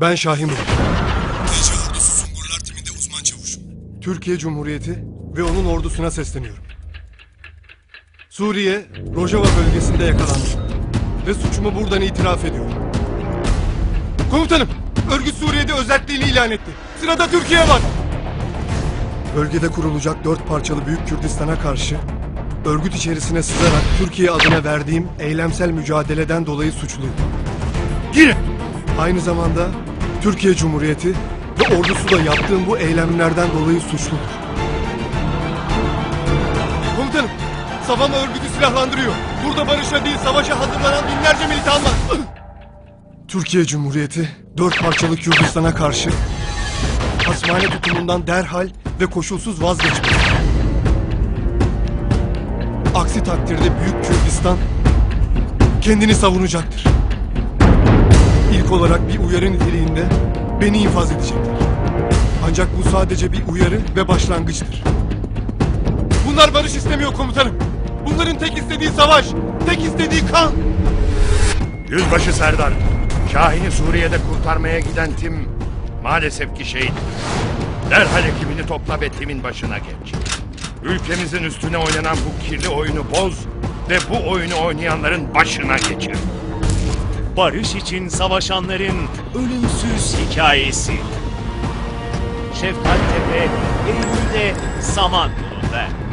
Ben Şahin Bulut. Gece Ordusu Sungurlar timinde uzman çavuşum. Türkiye Cumhuriyeti ve onun ordusuna sesleniyorum. Suriye, Rojava bölgesinde yakalandım. Ve suçumu buradan itiraf ediyorum. Komutanım, örgüt Suriye'de özelliğini ilan etti. Sırada Türkiye var. Bölgede kurulacak dört parçalı Büyük Kürdistan'a karşı örgüt içerisine sızarak Türkiye adına verdiğim eylemsel mücadeleden dolayı suçluyum. Girin! Aynı zamanda Türkiye Cumhuriyeti ve ordusu da yaptığım bu eylemlerden dolayı suçludur. Komutanım, Savama örgütü silahlandırıyor. Burada barışa değil savaşa hazırlanan binlerce militan var. Türkiye Cumhuriyeti dört parçalı Kürdistan'a karşı hasmane tutumundan derhal ve koşulsuz vazgeçmeli. Aksi takdirde Büyük Kürdistan kendini savunacaktır. Olarak bir uyarı niteliğinde beni infaz edecekler. Ancak bu sadece bir uyarı ve başlangıçtır. Bunlar barış istemiyor komutanım. Bunların tek istediği savaş, tek istediği kan. Yüzbaşı Serdar, Şahin'i Suriye'de kurtarmaya giden tim maalesef ki şehit. Derhal ekibini topla ve timin başına geç. Ülkemizin üstüne oynanan bu kirli oyunu boz ve bu oyunu oynayanların başına geçir. Barış için savaşanların ölümsüz hikayesi. Şefkat Tepe, Eylül'de Samandolu'da.